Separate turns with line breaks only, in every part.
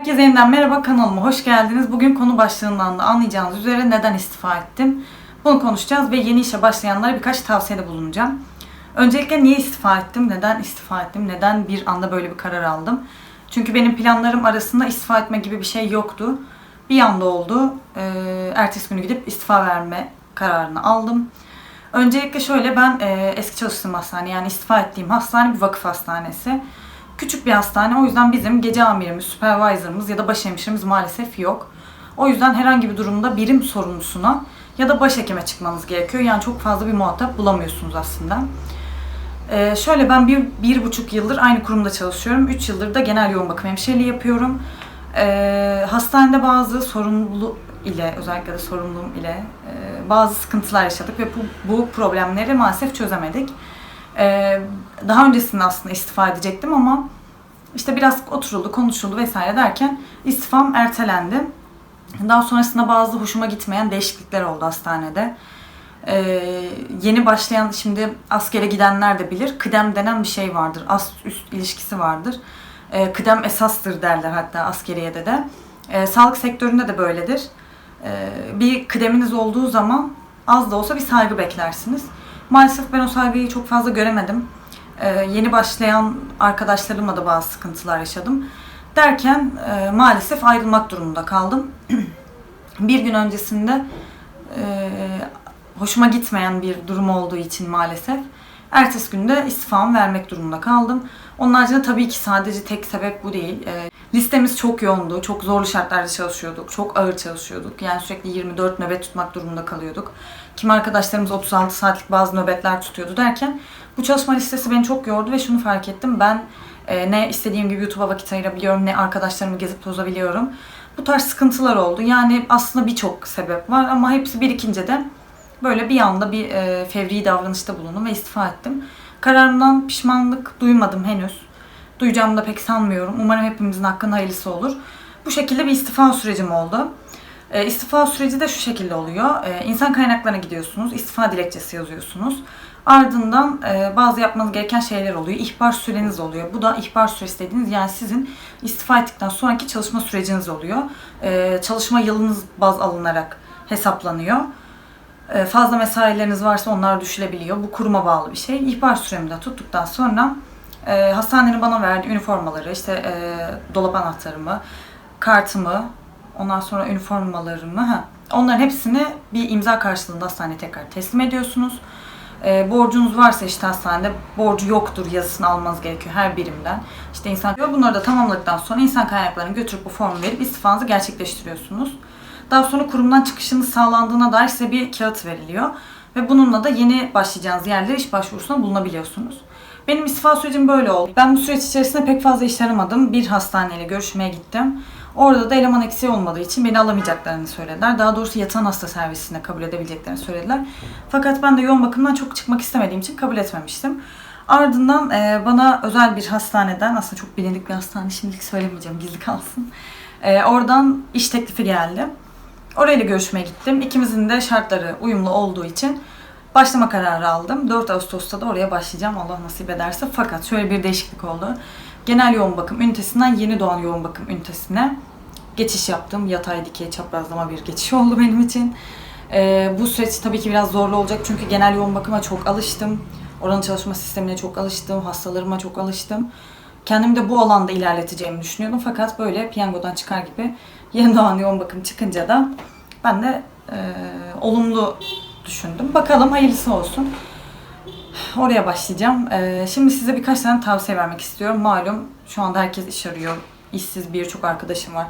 Herkese yeniden merhaba kanalıma hoş geldiniz. Bugün konu başlığından da anlayacağınız üzere neden istifa ettim? Bunu konuşacağız ve yeni işe başlayanlara birkaç tavsiyede bulunacağım. Öncelikle niye istifa ettim? Neden istifa ettim? Neden bir anda böyle bir karar aldım? Çünkü benim planlarım arasında istifa etme gibi bir şey yoktu. Bir anda oldu. Ee, ertesi günü gidip istifa verme kararını aldım. Öncelikle şöyle ben e, eski çalıştığım hastane yani istifa ettiğim hastane bir vakıf hastanesi. Küçük bir hastane o yüzden bizim gece amirimiz, supervisor'ımız ya da başhemşiremiz maalesef yok. O yüzden herhangi bir durumda birim sorumlusuna ya da başhekime çıkmanız gerekiyor. Yani çok fazla bir muhatap bulamıyorsunuz aslında. Ee, şöyle ben bir, bir buçuk yıldır aynı kurumda çalışıyorum. Üç yıldır da genel yoğun bakım hemşireliği yapıyorum. Ee, hastanede bazı sorumluluk ile özellikle de sorumluluğum ile e, bazı sıkıntılar yaşadık ve bu, bu problemleri maalesef çözemedik. Ee, daha öncesinde aslında istifa edecektim ama işte biraz oturuldu, konuşuldu vesaire derken istifam ertelendi. Daha sonrasında bazı hoşuma gitmeyen değişiklikler oldu hastanede. Ee, yeni başlayan şimdi askere gidenler de bilir. Kıdem denen bir şey vardır. Ast üst ilişkisi vardır. Ee, kıdem esastır derler hatta askeriyede de. Ee, sağlık sektöründe de böyledir. Ee, bir kıdeminiz olduğu zaman az da olsa bir saygı beklersiniz. Maalesef ben o saygıyı çok fazla göremedim. Ee, yeni başlayan arkadaşlarımla da bazı sıkıntılar yaşadım. Derken e, maalesef ayrılmak durumunda kaldım. bir gün öncesinde e, hoşuma gitmeyen bir durum olduğu için maalesef ertesi günde istifamı vermek durumunda kaldım. Onun haricinde tabii ki sadece tek sebep bu değil. E, listemiz çok yoğundu. Çok zorlu şartlarda çalışıyorduk. Çok ağır çalışıyorduk. Yani sürekli 24 nöbet tutmak durumunda kalıyorduk. Kim arkadaşlarımız 36 saatlik bazı nöbetler tutuyordu derken bu çalışma listesi beni çok yordu ve şunu fark ettim. Ben e, ne istediğim gibi YouTube'a vakit ayırabiliyorum ne arkadaşlarımı gezip tozabiliyorum. Bu tarz sıkıntılar oldu. Yani aslında birçok sebep var ama hepsi birikince de böyle bir anda bir e, fevri davranışta bulundum ve istifa ettim. Kararımdan pişmanlık duymadım henüz. Duyacağımı da pek sanmıyorum. Umarım hepimizin hakkında hayırlısı olur. Bu şekilde bir istifa sürecim oldu. E, istifa süreci de şu şekilde oluyor. E, insan kaynaklarına gidiyorsunuz. istifa dilekçesi yazıyorsunuz. Ardından e, bazı yapmanız gereken şeyler oluyor. İhbar süreniz oluyor. Bu da ihbar süresi dediğiniz yani sizin istifa ettikten sonraki çalışma süreciniz oluyor. E, çalışma yılınız baz alınarak hesaplanıyor. E, fazla mesaileriniz varsa onlar düşülebiliyor. Bu kuruma bağlı bir şey. İhbar süremi de tuttuktan sonra e, hastanenin bana verdiği üniformaları, işte e, dolap anahtarımı, kartımı, ondan sonra üniformalarımı, ha, onların hepsini bir imza karşılığında hastaneye tekrar teslim ediyorsunuz. E, borcunuz varsa işte hastanede borcu yoktur yazısını almanız gerekiyor her birimden. İşte insan bunları da tamamladıktan sonra insan kaynaklarını götürüp bu formu verip istifanızı gerçekleştiriyorsunuz. Daha sonra kurumdan çıkışınız sağlandığına dair size bir kağıt veriliyor. Ve bununla da yeni başlayacağınız yerlere iş başvurusunda bulunabiliyorsunuz. Benim istifa sürecim böyle oldu. Ben bu süreç içerisinde pek fazla iş aramadım. Bir hastaneyle görüşmeye gittim. Orada da eleman eksiği olmadığı için beni alamayacaklarını söylediler. Daha doğrusu yatan hasta servisine kabul edebileceklerini söylediler. Fakat ben de yoğun bakımdan çok çıkmak istemediğim için kabul etmemiştim. Ardından e, bana özel bir hastaneden, aslında çok bilindik bir hastane şimdilik söylemeyeceğim, gizli kalsın. E, oradan iş teklifi geldi. Orayla görüşmeye gittim. İkimizin de şartları uyumlu olduğu için başlama kararı aldım. 4 Ağustos'ta da oraya başlayacağım Allah nasip ederse. Fakat şöyle bir değişiklik oldu. Genel yoğun bakım ünitesinden yeni doğan yoğun bakım ünitesine geçiş yaptım. Yatay dikey çaprazlama bir geçiş oldu benim için. Ee, bu süreç tabii ki biraz zorlu olacak çünkü genel yoğun bakıma çok alıştım. Oranın çalışma sistemine çok alıştım. Hastalarıma çok alıştım. Kendimi de bu alanda ilerleteceğimi düşünüyordum. Fakat böyle piyangodan çıkar gibi yeni doğan yoğun bakım çıkınca da ben de e, olumlu düşündüm. Bakalım hayırlısı olsun. Oraya başlayacağım. E, şimdi size birkaç tane tavsiye vermek istiyorum. Malum şu anda herkes iş arıyor. İşsiz birçok arkadaşım var.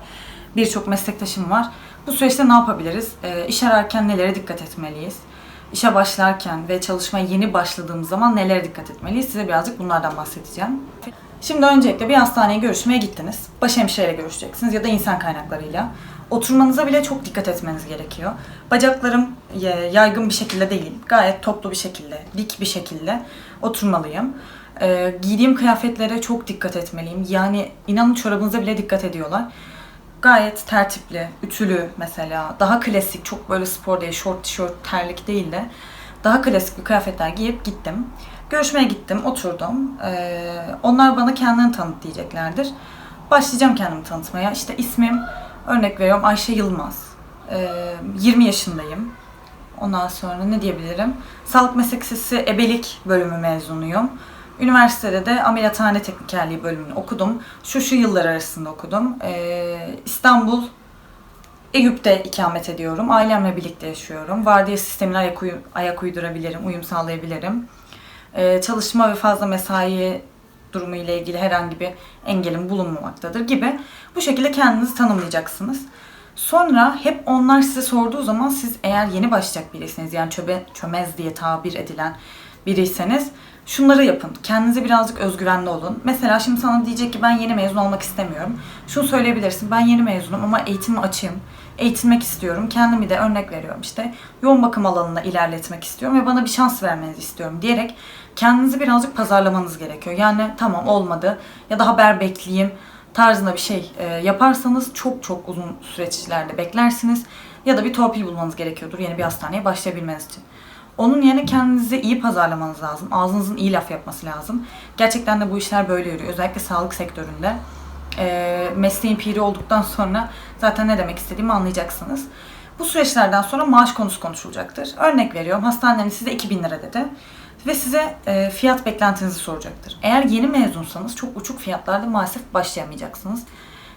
Birçok meslektaşım var. Bu süreçte ne yapabiliriz? E, iş ararken nelere dikkat etmeliyiz? İşe başlarken ve çalışmaya yeni başladığımız zaman nelere dikkat etmeliyiz? Size birazcık bunlardan bahsedeceğim. Şimdi öncelikle bir hastaneye görüşmeye gittiniz. Başhemşireyle görüşeceksiniz ya da insan kaynaklarıyla. Oturmanıza bile çok dikkat etmeniz gerekiyor. Bacaklarım yaygın bir şekilde değil, gayet toplu bir şekilde, dik bir şekilde oturmalıyım. Ee, giydiğim kıyafetlere çok dikkat etmeliyim. Yani inanın çorabınıza bile dikkat ediyorlar. Gayet tertipli, ütülü mesela. Daha klasik, çok böyle spor değil, short tişört, terlik değil de daha klasik bir kıyafetler giyip gittim. Görüşmeye gittim, oturdum. Ee, onlar bana kendini tanıt diyeceklerdir. Başlayacağım kendimi tanıtmaya. İşte ismim, örnek veriyorum Ayşe Yılmaz. Ee, 20 yaşındayım. Ondan sonra ne diyebilirim? Sağlık Meslek Lisesi Ebelik bölümü mezunuyum. Üniversitede de ameliyathane teknikerliği bölümünü okudum. Şu şu yıllar arasında okudum. Ee, İstanbul, Eyüp'te ikamet ediyorum. Ailemle birlikte yaşıyorum. Vardiya sistemine ayak, uyu- ayak uydurabilirim, uyum sağlayabilirim. Ee, çalışma ve fazla mesai durumu ile ilgili herhangi bir engelim bulunmamaktadır gibi. Bu şekilde kendinizi tanımlayacaksınız. Sonra hep onlar size sorduğu zaman siz eğer yeni başlayacak biriyseniz yani çöbe, çömez diye tabir edilen biriyseniz şunları yapın. Kendinize birazcık özgüvenli olun. Mesela şimdi sana diyecek ki ben yeni mezun olmak istemiyorum. Şunu söyleyebilirsin. Ben yeni mezunum ama eğitimi açayım. Eğitilmek istiyorum. Kendimi de örnek veriyorum işte. Yoğun bakım alanına ilerletmek istiyorum ve bana bir şans vermenizi istiyorum diyerek kendinizi birazcık pazarlamanız gerekiyor. Yani tamam olmadı ya da haber bekleyeyim tarzında bir şey e, yaparsanız çok çok uzun süreçlerde beklersiniz. Ya da bir torpil bulmanız gerekiyordur yeni bir hastaneye başlayabilmeniz için. Onun yerine kendinizi iyi pazarlamanız lazım. Ağzınızın iyi laf yapması lazım. Gerçekten de bu işler böyle yürüyor. Özellikle sağlık sektöründe. E, mesleğin piri olduktan sonra zaten ne demek istediğimi anlayacaksınız. Bu süreçlerden sonra maaş konusu konuşulacaktır. Örnek veriyorum hastaneniz size 2000 lira dedi ve size e, fiyat beklentinizi soracaktır. Eğer yeni mezunsanız çok uçuk fiyatlarda maalesef başlayamayacaksınız.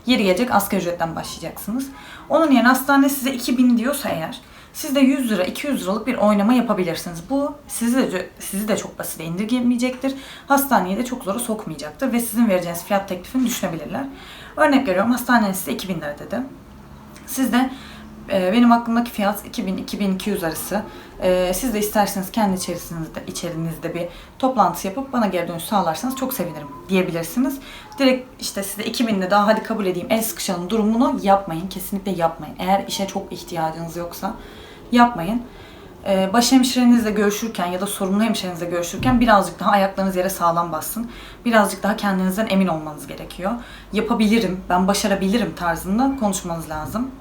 Yeri gelecek asgari ücretten başlayacaksınız. Onun yerine hastane size 2000 diyorsa eğer siz de 100 lira 200 liralık bir oynama yapabilirsiniz. Bu sizi de sizi de çok basite indirgemeyecektir. Hastaneye de çok zora sokmayacaktır ve sizin vereceğiniz fiyat teklifini düşünebilirler. Örnek veriyorum hastaneniz size 2000 lira dedi. Siz de e, benim aklımdaki fiyat 2000-2200 arası. E, siz de isterseniz kendi içerisinizde, içerinizde bir toplantı yapıp bana geri dönüş sağlarsanız çok sevinirim diyebilirsiniz. Direkt işte size 2000'de daha hadi kabul edeyim el sıkışalım durumunu yapmayın. Kesinlikle yapmayın. Eğer işe çok ihtiyacınız yoksa yapmayın. E, baş hemşirenizle görüşürken ya da sorumlu hemşirenizle görüşürken birazcık daha ayaklarınız yere sağlam bassın. Birazcık daha kendinizden emin olmanız gerekiyor. Yapabilirim, ben başarabilirim tarzında konuşmanız lazım.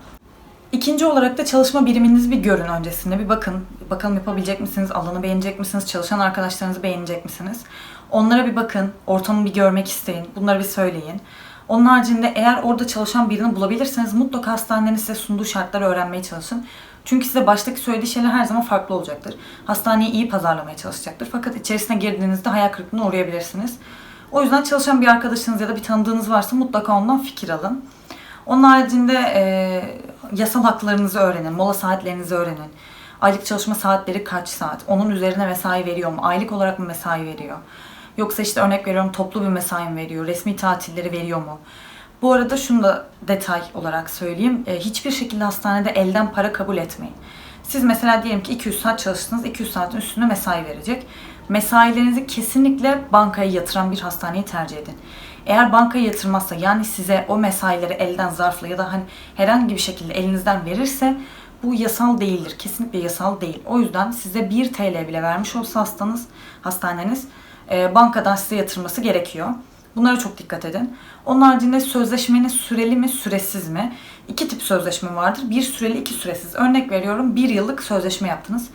İkinci olarak da çalışma biriminizi bir görün öncesinde. Bir bakın. Bakalım yapabilecek misiniz? Alanı beğenecek misiniz? Çalışan arkadaşlarınızı beğenecek misiniz? Onlara bir bakın. Ortamı bir görmek isteyin. Bunları bir söyleyin. Onun haricinde eğer orada çalışan birini bulabilirseniz mutlaka hastanenin size sunduğu şartları öğrenmeye çalışın. Çünkü size baştaki söylediği şeyler her zaman farklı olacaktır. Hastaneyi iyi pazarlamaya çalışacaktır. Fakat içerisine girdiğinizde hayal kırıklığına uğrayabilirsiniz. O yüzden çalışan bir arkadaşınız ya da bir tanıdığınız varsa mutlaka ondan fikir alın. Onun haricinde e, yasal haklarınızı öğrenin, mola saatlerinizi öğrenin. Aylık çalışma saatleri kaç saat? Onun üzerine mesai veriyor mu? Aylık olarak mı mesai veriyor? Yoksa işte örnek veriyorum toplu bir mesai mi veriyor? Resmi tatilleri veriyor mu? Bu arada şunu da detay olarak söyleyeyim. E, hiçbir şekilde hastanede elden para kabul etmeyin. Siz mesela diyelim ki 200 saat çalıştınız, 200 saatin üstünde mesai verecek. Mesailerinizi kesinlikle bankaya yatıran bir hastaneyi tercih edin. Eğer bankaya yatırmazsa yani size o mesaileri elden zarfla ya da hani herhangi bir şekilde elinizden verirse bu yasal değildir. Kesinlikle yasal değil. O yüzden size 1 TL bile vermiş olsa hastanız, hastaneniz e, bankadan size yatırması gerekiyor. Bunlara çok dikkat edin. Onun haricinde sözleşmeniz süreli mi, süresiz mi? İki tip sözleşme vardır. Bir süreli, iki süresiz. Örnek veriyorum bir yıllık sözleşme yaptınız.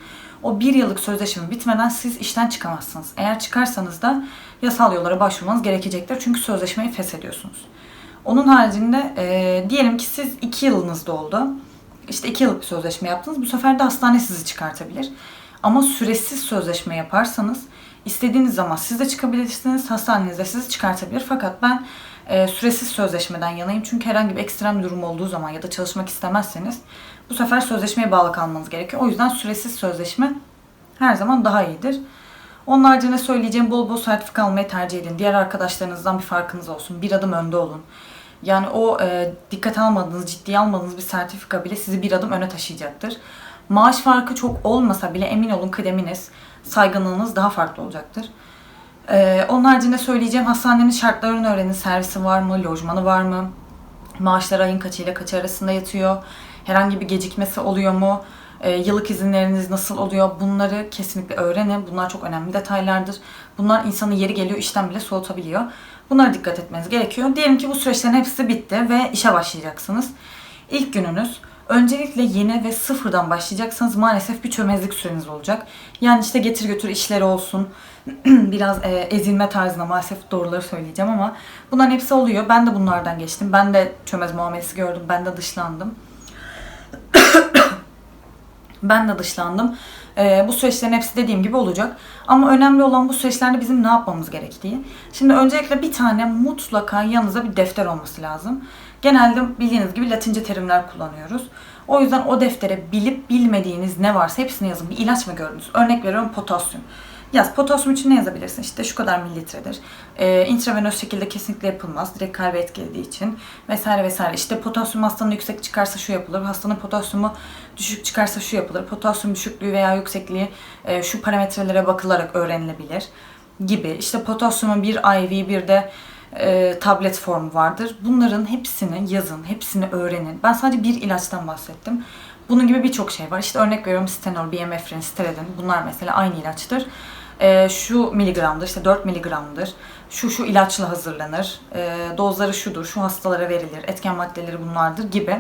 O bir yıllık sözleşme bitmeden siz işten çıkamazsınız. Eğer çıkarsanız da yasal yollara başvurmanız gerekecektir. Çünkü sözleşmeyi feshediyorsunuz. Onun haricinde e, diyelim ki siz iki yılınız doldu. İşte iki yıllık bir sözleşme yaptınız. Bu sefer de hastane sizi çıkartabilir. Ama süresiz sözleşme yaparsanız istediğiniz zaman siz de çıkabilirsiniz. Hastaneniz de sizi çıkartabilir. Fakat ben e, süresiz sözleşmeden yanayım. Çünkü herhangi bir ekstrem durum olduğu zaman ya da çalışmak istemezseniz bu sefer sözleşmeye bağlı kalmanız gerekiyor. O yüzden süresiz sözleşme her zaman daha iyidir. Onun haricinde söyleyeceğim bol bol sertifika almayı tercih edin. Diğer arkadaşlarınızdan bir farkınız olsun. Bir adım önde olun. Yani o e, dikkat almadığınız, ciddiye almadığınız bir sertifika bile sizi bir adım öne taşıyacaktır. Maaş farkı çok olmasa bile emin olun kıdeminiz, saygınlığınız daha farklı olacaktır. Ee, onun haricinde söyleyeceğim hastanenin şartlarını öğrenin. Servisi var mı, lojmanı var mı? Maaşlar ayın kaçıyla kaçı arasında yatıyor? Herhangi bir gecikmesi oluyor mu? Ee, yıllık izinleriniz nasıl oluyor? Bunları kesinlikle öğrenin. Bunlar çok önemli detaylardır. Bunlar insanı yeri geliyor işten bile soğutabiliyor. Bunlara dikkat etmeniz gerekiyor. Diyelim ki bu süreçlerin hepsi bitti ve işe başlayacaksınız. İlk gününüz. Öncelikle yeni ve sıfırdan başlayacaksanız maalesef bir çömezlik süreniz olacak. Yani işte getir götür işleri olsun. Biraz e, ezilme tarzında maalesef doğruları söyleyeceğim ama bunların hepsi oluyor. Ben de bunlardan geçtim. Ben de çömez muamelesi gördüm. Ben de dışlandım. Ben de dışlandım. Ee, bu süreçlerin hepsi dediğim gibi olacak. Ama önemli olan bu süreçlerde bizim ne yapmamız gerektiği. Şimdi öncelikle bir tane mutlaka yanınıza bir defter olması lazım. Genelde bildiğiniz gibi latince terimler kullanıyoruz. O yüzden o deftere bilip bilmediğiniz ne varsa hepsini yazın. Bir ilaç mı gördünüz? Örnek veriyorum potasyum. Yaz. Potasyum için ne yazabilirsin? İşte şu kadar mililitredir. Ee, intravenöz şekilde kesinlikle yapılmaz. Direkt kalbe etkilediği için. Vesaire vesaire. İşte potasyum hastanın yüksek çıkarsa şu yapılır. Hastanın potasyumu düşük çıkarsa şu yapılır. Potasyum düşüklüğü veya yüksekliği e, şu parametrelere bakılarak öğrenilebilir. Gibi. İşte potasyumun bir IV bir de e, tablet formu vardır. Bunların hepsini yazın. Hepsini öğrenin. Ben sadece bir ilaçtan bahsettim. Bunun gibi birçok şey var. İşte örnek veriyorum stenol, BMF'rin, steredin. Bunlar mesela aynı ilaçtır. Ee, şu miligramdır, işte 4 miligramdır. Şu şu ilaçla hazırlanır. Ee, dozları şudur, şu hastalara verilir. Etken maddeleri bunlardır gibi.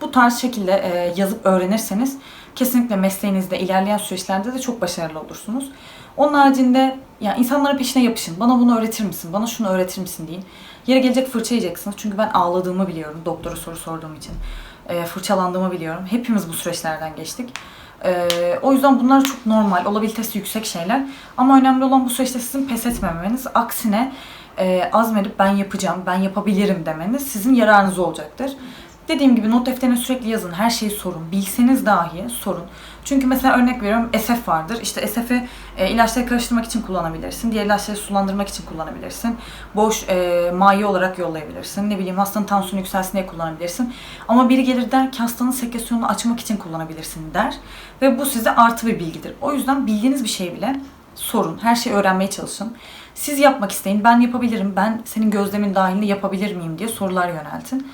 Bu tarz şekilde e, yazıp öğrenirseniz kesinlikle mesleğinizde ilerleyen süreçlerde de çok başarılı olursunuz. Onun haricinde yani insanlara peşine yapışın. Bana bunu öğretir misin? Bana şunu öğretir misin deyin. Yere gelecek fırça yiyeceksiniz. Çünkü ben ağladığımı biliyorum doktora soru sorduğum için. E, fırçalandığımı biliyorum. Hepimiz bu süreçlerden geçtik. E, o yüzden bunlar çok normal, olabilitesi yüksek şeyler. Ama önemli olan bu süreçte sizin pes etmemeniz. Aksine e, azmedip ben yapacağım, ben yapabilirim demeniz sizin yararınız olacaktır. Dediğim gibi not defterine sürekli yazın. Her şeyi sorun. Bilseniz dahi sorun. Çünkü mesela örnek veriyorum SF vardır. İşte SF'i e, ilaçları karıştırmak için kullanabilirsin. Diğer ilaçları sulandırmak için kullanabilirsin. Boş e, maye olarak yollayabilirsin. Ne bileyim hastanın tansiyonu yükselsin diye kullanabilirsin. Ama biri gelir der ki hastanın sekresyonunu açmak için kullanabilirsin der. Ve bu size artı bir bilgidir. O yüzden bildiğiniz bir şey bile sorun. Her şeyi öğrenmeye çalışın. Siz yapmak isteyin. Ben yapabilirim. Ben senin gözlemin dahilinde yapabilir miyim diye sorular yöneltin.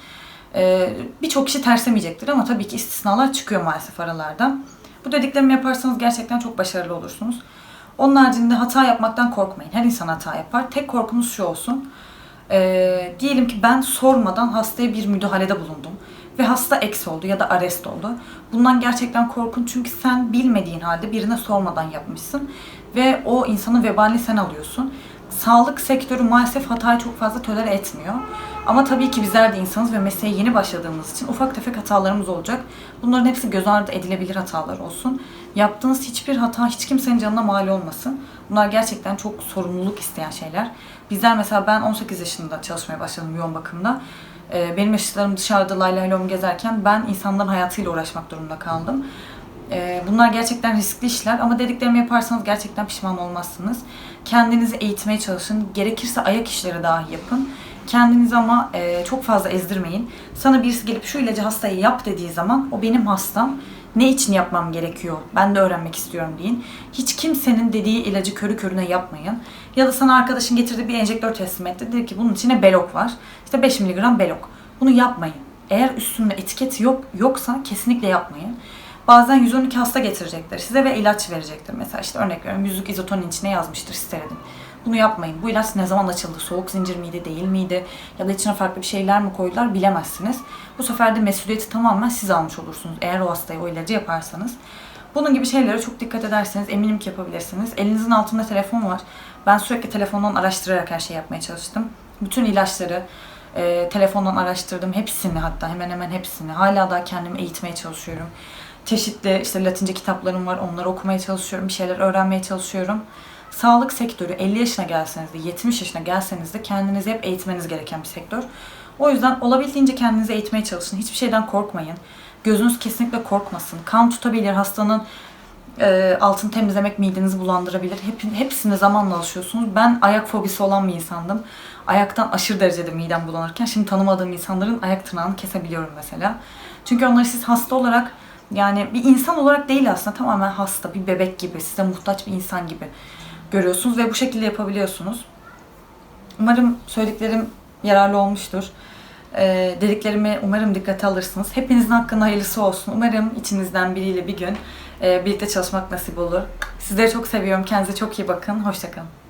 Ee, Birçok kişi tersemeyecektir ama tabii ki istisnalar çıkıyor maalesef aralardan. Bu dediklerimi yaparsanız gerçekten çok başarılı olursunuz. Onun haricinde hata yapmaktan korkmayın. Her insan hata yapar. Tek korkunuz şu olsun. Ee, diyelim ki ben sormadan hastaya bir müdahalede bulundum. Ve hasta eks oldu ya da arrest oldu. Bundan gerçekten korkun çünkü sen bilmediğin halde birine sormadan yapmışsın. Ve o insanın vebalini sen alıyorsun. Sağlık sektörü maalesef hatayı çok fazla tolere etmiyor. Ama tabii ki bizler de insanız ve mesleğe yeni başladığımız için ufak tefek hatalarımız olacak. Bunların hepsi göz ardı edilebilir hatalar olsun. Yaptığınız hiçbir hata hiç kimsenin canına mal olmasın. Bunlar gerçekten çok sorumluluk isteyen şeyler. Bizler mesela ben 18 yaşında çalışmaya başladım yoğun bakımda. Ee, Benim yaşlarım dışarıda lay lay lom gezerken ben insanların hayatıyla uğraşmak durumunda kaldım. Ee, Bunlar gerçekten riskli işler ama dediklerimi yaparsanız gerçekten pişman olmazsınız. Kendinizi eğitmeye çalışın. Gerekirse ayak işleri dahi yapın. Kendinizi ama e, çok fazla ezdirmeyin. Sana birisi gelip şu ilacı hastaya yap dediği zaman o benim hastam. Ne için yapmam gerekiyor? Ben de öğrenmek istiyorum deyin. Hiç kimsenin dediği ilacı körü körüne yapmayın. Ya da sana arkadaşın getirdiği bir enjektör teslim etti. Dedi ki bunun içine belok var. İşte 5 mg belok. Bunu yapmayın. Eğer üstünde etiket yok yoksa kesinlikle yapmayın. Bazen 112 hasta getirecekler size ve ilaç verecektir. Mesela işte örnek veriyorum yüzlük izotonin içine yazmıştır steridin. Bunu yapmayın. Bu ilaç ne zaman açıldı? Soğuk zincir miydi, değil miydi? Ya da içine farklı bir şeyler mi koydular bilemezsiniz. Bu sefer de mesuliyeti tamamen siz almış olursunuz. Eğer o hastaya o ilacı yaparsanız. Bunun gibi şeylere çok dikkat ederseniz eminim ki yapabilirsiniz. Elinizin altında telefon var. Ben sürekli telefondan araştırarak her şeyi yapmaya çalıştım. Bütün ilaçları e, telefondan araştırdım. Hepsini hatta hemen hemen hepsini. Hala daha kendimi eğitmeye çalışıyorum. Çeşitli işte Latince kitaplarım var. Onları okumaya çalışıyorum. Bir şeyler öğrenmeye çalışıyorum. Sağlık sektörü 50 yaşına gelseniz de 70 yaşına gelseniz de kendinizi hep eğitmeniz gereken bir sektör. O yüzden olabildiğince kendinizi eğitmeye çalışın. Hiçbir şeyden korkmayın. Gözünüz kesinlikle korkmasın. Kan tutabilir, hastanın e, altını temizlemek midenizi bulandırabilir. Hep, hepsine zamanla alışıyorsunuz. Ben ayak fobisi olan bir insandım. Ayaktan aşırı derecede midem bulanırken şimdi tanımadığım insanların ayak tırnağını kesebiliyorum mesela. Çünkü onları siz hasta olarak yani bir insan olarak değil aslında tamamen hasta, bir bebek gibi, size muhtaç bir insan gibi görüyorsunuz ve bu şekilde yapabiliyorsunuz. Umarım söylediklerim yararlı olmuştur. Ee, dediklerimi umarım dikkate alırsınız. Hepinizin hakkında hayırlısı olsun. Umarım içinizden biriyle bir gün e, birlikte çalışmak nasip olur. Sizleri çok seviyorum. Kendinize çok iyi bakın. Hoşçakalın.